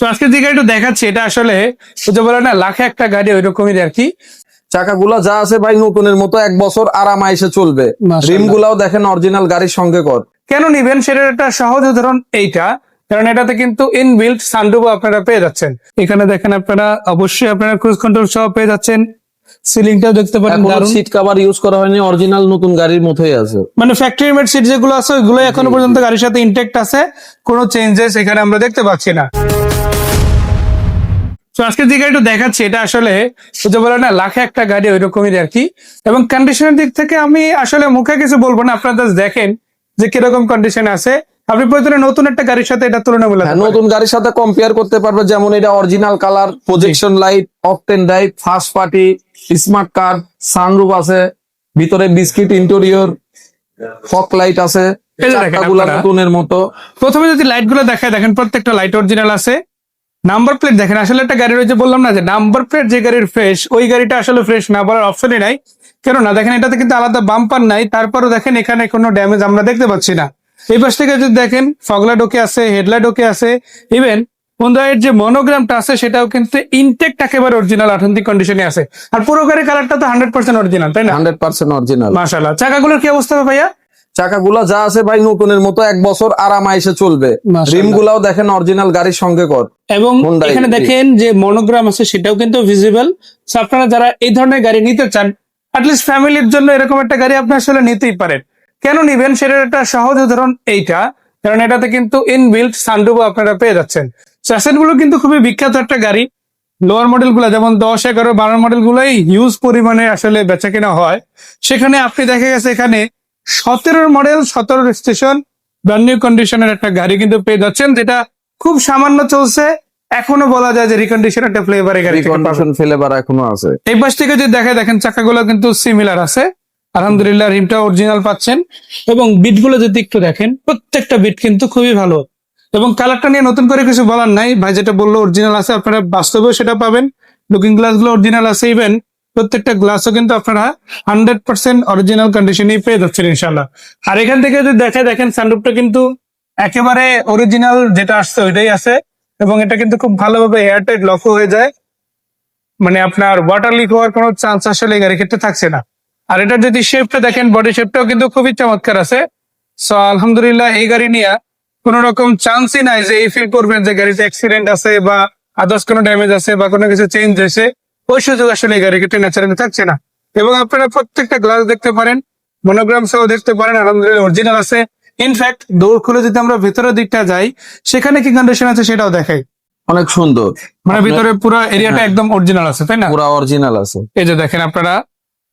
তো আজকে যে গাড়িটা দেখাচ্ছি এটা আসলে যে বলে না লাখে একটা গাড়ি ওই রকমই আর কি। চাকাগুলো যা আছে ভাই নতুনের মতো এক বছর আরাম আইসে চলবে। রিম গুলাও দেখেন অরিজিনাল গাড়ির সঙ্গে কর। কেন নিবেন? সেটার একটা সহজ উদাহরণ এইটা। কারণ এটাতে কিন্তু ইনবিল্ট সানরুফ আপনারা পেয়ে যাচ্ছেন। এখানে দেখেন আপনারা অবশ্যই আপনারা ক্রুজ কন্ট্রোল সহ পেয়ে যাচ্ছেন। সিলিংটাও দেখতে পারেন দারুণ। সিট কভার ইউজ করা হয়নি অরিজিনাল নতুন গাড়ির মতোই আছে। মানে ফ্যাক্টরি মেড সিট যেগুলো আছে ওইগুলো এখনও পর্যন্ত গাড়ির সাথে ইনটেক্ট আছে কোনো চেঞ্জেস এখানে আমরা দেখতে পাচ্ছি না। তো আজকে যে গাড়িটা দেখাচ্ছি এটা আসলে যে বলে না লাখে একটা গাড়ি ওই রকমই আর কি। এবং কন্ডিশনের দিক থেকে আমি আসলে মুখে কিছু বলব না আপনারা দেখেন যে কীরকম কন্ডিশন আছে। আপনি প্রয়োজনে নতুন একটা গাড়ির সাথে এটা তুলনা হ্যাঁ, নতুন গাড়ির সাথে কম্পেয়ার করতে পারবে যেমন এটা original colour projection light octane drive first party smart car sunroof আছে ভিতরে বিস্কিট ইন্টেরিয়র ফক লাইট আছে। নতুনের মতো। প্রথমে যদি লাইটগুলো দেখায় দেখেন প্রত্যেকটা লাইট অরিজিনাল আছে। নাম্বার প্লেট দেখেন আসলে একটা গাড়ি রয়েছে বললাম না যে নাম্বার প্লেট যে গাড়ির ফ্রেশ ওই গাড়িটা আসলে ফ্রেশ না বলার অপশনই নাই। কেননা দেখেন এটাতে কিন্তু আলাদা বাম্পার নাই তারপরও দেখেন এখানে কোনো ড্যামেজ আমরা দেখতে পাচ্ছি না। এই পাশ থেকে যদি দেখেন ফগলা ওকে আছে হেডলা ওকে আছে ইভেন হোন্ডাইয়ের যে মনোগ্রামটা আছে সেটাও কিন্তু ইনটেক্ট একেবারে অরিজিনাল অথেন্টিক কন্ডিশনে আছে। আর পুরো গাড়ির কালারটা তো হান্ড্রেড পার্সেন্ট অরিজিনাল তাই না? হান্ড্রেড পার্সেন্ট অরিজিনাল মাশাল্লাহ চাকাগুলোর কি অবস্থা ভাইয়া? চাকাগুলা যা আছে ভাই নতুনের মতো এক বছর আরাম আইসে চলবে। রিম গুলাও দেখেন অরিজিনাল গাড়ির সঙ্গে কর। এবং এখানে দেখেন যে মনোগ্রাম আছে সেটাও কিন্তু ভিজিবল আপনারা যারা এই ধরনের গাড়ি নিতে চান অ্যাটলিস্ট ফ্যামিলির জন্য এরকম একটা গাড়ি আপনি আসলে নিতেই পারেন। কেন নিবেন? সেটার একটা সহজ উদাহরণ এইটা। কারণ এটাতে কিন্তু ইনবিল্ট সানরুফ আপনারা পেয়ে যাচ্ছেন। চ্যাসেটগুলো কিন্তু খুবই বিখ্যাত একটা গাড়ি। লোয়ার মডেলগুলো যেমন দশ এগারো বারো মডেল গুলোই হিউজ পরিমাণে আসলে বেচা কেনা হয়। সেখানে আপনি দেখা গেছে এখানে সতেরোর মডেল সতেরো স্টেশন ব্র্যান্ড নিউ কন্ডিশনের একটা গাড়ি কিন্তু পেয়ে যাচ্ছেন যেটা খুব সামান্য চলছে। এখনও বলা যায় যে রিকন্ডিশন একটা ফ্লেভারে গাড়ি ফেলেবার এখনও আছে। এই পাশ থেকে যদি দেখে দেখেন চাকাগুলো কিন্তু সিমিলার আছে। আলহামদুলিল্লাহ, রিমটা অরিজিনাল পাচ্ছেন। এবং বিটগুলো যদি একটু দেখেন, প্রত্যেকটা বিট কিন্তু খুবই ভালো। এবং কালারটা নিয়ে নতুন করে কিছু বলার নাই। ভাই যেটা বলল অরিজিনাল আছে, আপনারা বাস্তবেও সেটা পাবেন। লুকিং গ্লাসগুলো অরিজিনাল আছে ইভেন প্রত্যেকটা গ্লাসও কিন্তু আপনারা হান্ড্রেড পার্সেন্ট অরিজিনাল কন্ডিশনেই পেয়ে যাচ্ছেন ইনশাল্লাহ আর এখান থেকে যদি দেখে দেখেন সানরুফটা কিন্তু একেবারে অরিজিনাল যেটা আসছে, ওইটাই আছে। এবং এটা কিন্তু খুব ভালোভাবে এয়ারটাইট লক হয়ে যায়। মানে আপনার ওয়াটার লিক হওয়ার কোনো চান্স আসলে গাড়ির ক্ষেত্রে থাকছে না। আর এটা যদি শেপটা দেখেন বডি শেপটাও কিন্তু খুবই চমৎকার আছে। সো আলহামদুলিল্লাহ এই গাড়ি নিয়ে কোন রকম চান্সই নাই যে এই ফিল করবেন যে গাড়িতে অ্যাক্সিডেন্ট আছে বা আদার্স কোনো ড্যামেজ আছে বা কোনো কিছু চেঞ্জ হয়েছে। ওই সুযোগ আসলে এই গাড়ির ক্ষেত্রে ন্যাচারালি থাকছে না। এবং আপনারা প্রত্যেকটা গ্লাস দেখতে পারেন মনোগ্রাম সহ দেখতে পারেন আলহামদুলিল্লাহ অরিজিনাল আছে। ইনফ্যাক্ট দৌড় খুলে যদি আমরা ভেতরের দিকটা যাই সেখানে কি কন্ডিশন আছে সেটাও দেখাই। অনেক সুন্দর। মানে ভিতরে পুরো এরিয়াটা হ্যাঁ। একদম অরিজিনাল আছে তাই না? পুরো অরিজিনাল আছে। এই যে দেখেন আপনারা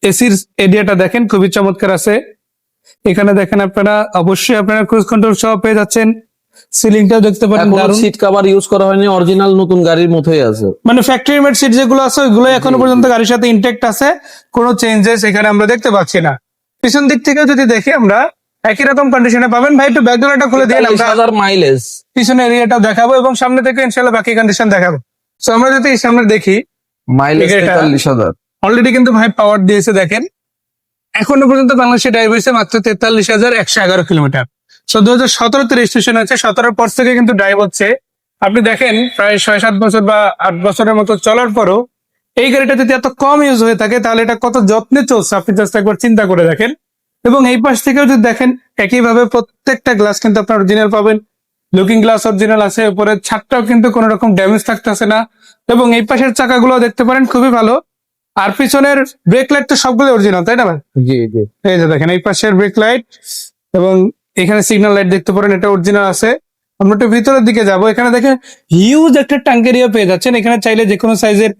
এসির এরিয়াটা দেখেন খুবই চমৎকার আছে। এখানে দেখেন আপনারা অবশ্যই আপনারা ক্রুজ কন্ট্রোল সহ পেয়ে যাচ্ছেন। সিলিংটাও দেখতে পারেন দারুণ। সিট কভার ইউজ করা হয়নি অরিজিনাল নতুন গাড়ির মতোই আছে। মানে ফ্যাক্টরি মেড সিট যেগুলো আছে ওইগুলো এখনও পর্যন্ত গাড়ির সাথে ইনটেক্ট আছে। কোনো চেঞ্জেস এখানে আমরা দেখতে পাচ্ছি না। পিছন দিক থেকে যদি দেখি আমরা একই রকম কন্ডিশনে পাবেন। ভাই একটু ব্যাকডোরটা খুলে দিয়ে আমরা হাজার মাইলেজ পিছনে এরিয়াটা দেখাবো এবং সামনে থেকে ইনশাল্লাহ বাকি কন্ডিশন দেখাবো। তো আমরা যদি সামনে দেখি মাইলেজ তেতাল্লিশ হাজার। অলরেডি কিন্তু ভাই পাওয়ার দিয়েছে দেখেন। এখনও পর্যন্ত বাংলাদেশে ড্রাইভ হয়েছে মাত্র তেতাল্লিশ হাজার একশো এগারো কিলোমিটার। সো দু হাজার সতেরোতে রেজিস্ট্রেশন হয়েছে, সতেরোর পর থেকে কিন্তু ড্রাইভ হচ্ছে। আপনি দেখেন, প্রায় ছয় সাত বছর বা আট বছরের মতো চলার পরও এই গাড়িটা যদি এত কম ইউজ হয়ে থাকে, তাহলে এটা কত যত্নে চলছে? আপনি জাস্ট একবার চিন্তা করে দেখেন। এবং এই পাশ থেকেও যদি দেখেন, একইভাবে প্রত্যেকটা গ্লাস কিন্তু আপনার অরিজিনাল পাবেন। লুকিং গ্লাস অরিজিনাল আছে, উপরে ছাদটাও কিন্তু কোনো রকম ড্যামেজ থাকতেছে না। এবং এই পাশের চাকাগুলো দেখতে পারেন, খুবই ভালো। আর পিছনের ব্রেক লাইট তো সবগুলো অরিজিনাল তাই না ভাই? জি জি। এই যে দেখেন এই পাশের ব্রেক লাইট এবং এখানে সিগন্যাল লাইট দেখতে পারেন এটা অরিজিনাল আছে। আমরা একটু ভিতরের দিকে যাব। এখানে দেখেন হিউজ একটা টাঙ্কেরিয়া পেয়ে যাচ্ছেন। এখানে চাইলে যে কোনো সাইজের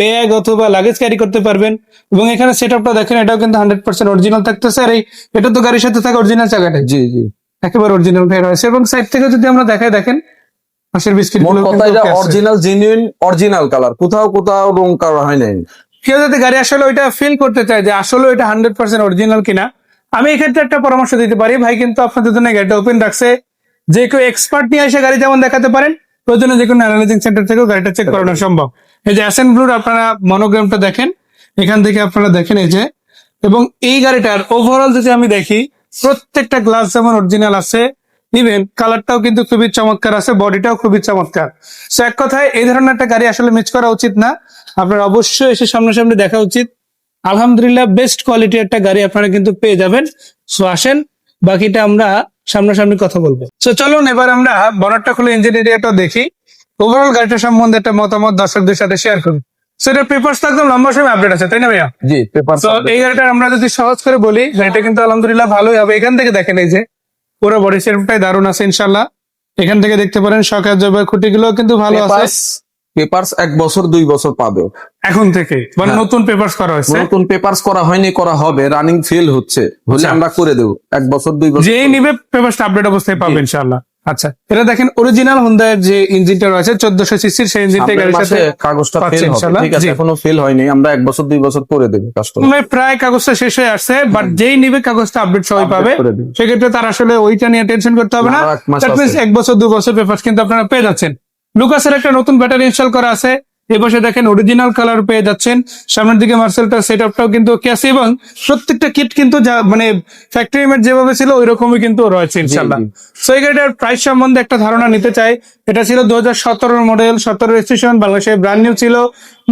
ব্যাগ অথবা লাগেজ ক্যারি করতে পারবেন। এবং এখানে সেট আপটা দেখেন এটাও কিন্তু হান্ড্রেড পার্সেন্ট অরিজিনাল থাকতেছে। আর এই এটা তো গাড়ির সাথে থাকা অরিজিনাল চাকাটাই জি জি। একেবারে অরিজিনাল বের হয়েছে। এবং সাইড থেকে যদি আমরা দেখাই দেখেন পাশের biscuit original genuine original colour কোথাও কোথাও রং করা হয় নাই। কেউ যদি গাড়ি আসলে ওইটা ফিল করতে চায় যে আসলে ওইটা হান্ড্রেড পার্সেন্ট অরিজিনাল কিনা, আমি এক্ষেত্রে একটা পরামর্শ দিতে পারি। ভাই, কিন্তু আপনাদের জন্য গাড়িটা ওপেন রাখছে, যে কেউ এক্সপার্ট নিয়ে এসে গাড়ি যেমন দেখাতে পারেন, প্রয়োজনে যে কোনো অ্যানালাইজিং সেন্টার থেকেও গাড়িটা চেক করানো সম্ভব। এই যে অ্যাসেন্ট ব্লুর আপনারা মনোগ্রামটা দেখেন, এখান থেকে আপনারা দেখেন এই যে, এবং এই গাড়িটার ওভারঅল যদি আমি দেখি, প্রত্যেকটা গ্লাস যেমন অরিজিনাল আছে নিবেন কালারটাও কিন্তু খুবই চমৎকার আছে বডিটাও খুবই চমৎকার। সো এক কথায় এই ধরনের একটা গাড়ি আসলে মিস করা উচিত না। আপনার অবশ্যই এসে সামনাসামনি দেখা উচিত। আলহামদুলিল্লাহ বেস্ট কোয়ালিটির একটা গাড়ি আপনারা কিন্তু পেয়ে যাবেন। সো আসেন বাকিটা আমরা সামনাসামনি কথা বলব। সো চলুন এবার আমরা বনারটা খুলে ইঞ্জিন এরিয়াটা দেখি। ওভারঅল গাড়িটা সম্বন্ধে একটা মতামত দর্শকদের সাথে শেয়ার করি সেটা পেপারস তো একদম লম্বা সময় আপডেট আছে তাই না ভাইয়া? জি পেপার তো এই গাড়িটা আমরা যদি সহজ করে বলি গাড়িটা কিন্তু আলহামদুলিল্লাহ ভালোই হবে। এখান থেকে দেখেন এই যে পুরো বডি সেটটাই দারুণ আছে ইনশাল্লাহ এখান থেকে দেখতে পারেন সকাল জবের খুঁটিগুলো কিন্তু ভালো আছে। পেপারস এক বছর দুই বছর পাবে। এখন থেকে মানে হ্যাঁ। নতুন পেপারস করা হয়েছে। নতুন পেপারস করা হয়নি করা হবে। রানিং ফেল হচ্ছে। হলে আচ্ছা। আমরা করে দেব। এক বছর দুই বছর যেই নিবে পেপারসটা আপডেট অবস্থায় পাবে জি। আচ্ছা এটা দেখেন অরিজিনাল হোন্ডার যে ইঞ্জিনটা রয়েছে চোদ্দশো সিসির সেই ইঞ্জিনটা গাড়ির সাথে কাগজটা ফেল হবে ঠিক আছে এখনও ফেল হয়নি আমরা এক বছর দুই বছর করে দেবো কাস্টমার মানে প্রায় কাগজটা শেষ হয়ে আসছে বাট যেই নিবে কাগজটা আপডেট সবাই পাবে। সেক্ষেত্রে তার আসলে ওইটা নিয়ে টেনশন করতে হবে না। দ্যাট আছে। এক বছর দু বছর পেপার কিন্তু আপনারা পেয়ে যাচ্ছেন। লুকাসের একটা নতুন ব্যাটারি ইনস্টল করা আছে। পাশে দেখেন অরিজিনাল কালার পেয়ে যাচ্ছেন। সামনের দিকে মার্সেলটার সেট আপটাও কিন্তু ওকে আছে এবং প্রত্যেকটা কিট কিন্তু যা মানে ফ্যাক্টরি মেড যেভাবে ছিল ওই রকমই কিন্তু রয়েছে ইনশাল্লাহ সো এই গাড়িটার প্রাইস সম্বন্ধে একটা ধারণা নিতে চাই। এটা ছিল দু হাজার মডেল সতেরো রেজিস্ট্রেশন বাংলাদেশে ব্র্যান্ড নিউ ছিল।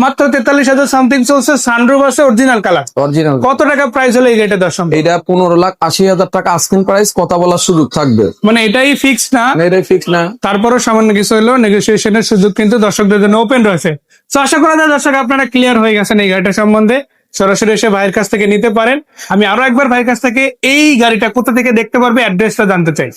মাত্র তেতাল্লিশ হাজার সামথিং চলছে সানরুফ আছে অরিজিনাল কালার অরিজিনাল কত টাকা প্রাইস হলো এই গাড়িটা দর্শন এটা পনেরো লাখ আশি হাজার টাকা আস্কিং প্রাইস কথা বলার সুযোগ থাকবে। মানে এটাই ফিক্স না। এটাই ফিক্স না। তারপরও সামান্য কিছু হলেও নেগোসিয়েশনের সুযোগ কিন্তু দর্শকদের জন্য ওপেন রয়েছে। তো আশা করা যায় দর্শক আপনারা ক্লিয়ার হয়ে গেছেন এই গাড়িটা সম্বন্ধে। সরাসরি এসে ভাইয়ের কাছ থেকে নিতে পারেন। আমি আরও একবার ভাইয়ের কাছ থেকে এই গাড়িটা কোথা থেকে দেখতে পারবে অ্যাড্রেসটা জানতে চাই।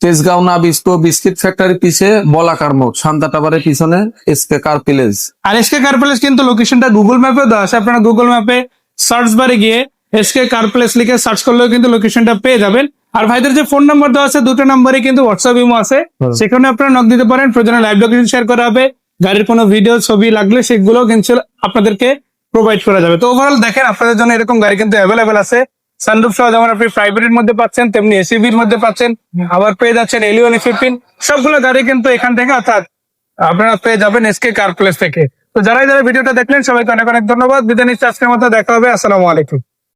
তেজগাঁও না বিস্কো বিস্কিট ফ্যাক্টরি পিছে বলাকার মোড় শান্তা টাবারের পিছনে এসকে কার প্লেস আর এসকে কার প্লেস কিন্তু লোকেশনটা গুগল ম্যাপে দেওয়া আছে। আপনারা গুগল ম্যাপে সার্চ বারে গিয়ে এসকে কার প্লেস লিখে সার্চ করলেও কিন্তু লোকেশনটা পেয়ে যাবেন। আর ভাইদের যে ফোন নাম্বার দেওয়া আছে দুটো কিন্তু হোয়াটসঅ্যাপ ইমো আছে। সেখানে আপনারা নক দিতে পারেন। প্রয়োজনে লাইভ লোকেশন শেয়ার করা হবে। গাড়ির কোনো ভিডিও ছবি লাগলে সেগুলো কিন্তু আপনাদেরকে প্রোভাইড করা যাবে। তো ওভারঅল দেখেন, আপনাদের জন্য এরকম গাড়ি কিন্তু অ্যাভেলেবেল আছে। সানরুফ সহ যেমন আপনি প্রাইভেটের মধ্যে পাচ্ছেন, তেমনি এসিবির মধ্যে পাচ্ছেন, আবার পেয়ে যাচ্ছেন এলিওন ফিফটিন সবগুলো গাড়ি কিন্তু এখান থেকে, অর্থাৎ আপনারা পেয়ে যাবেন এসকে কার প্লেস থেকে। তো যারাই যারা ভিডিওটা দেখলেন, সবাইকে অনেক অনেক ধন্যবাদ। বিদায় নিচ্ছি আজকের মতো, দেখা হবে, আসসালামু আলাইকুম।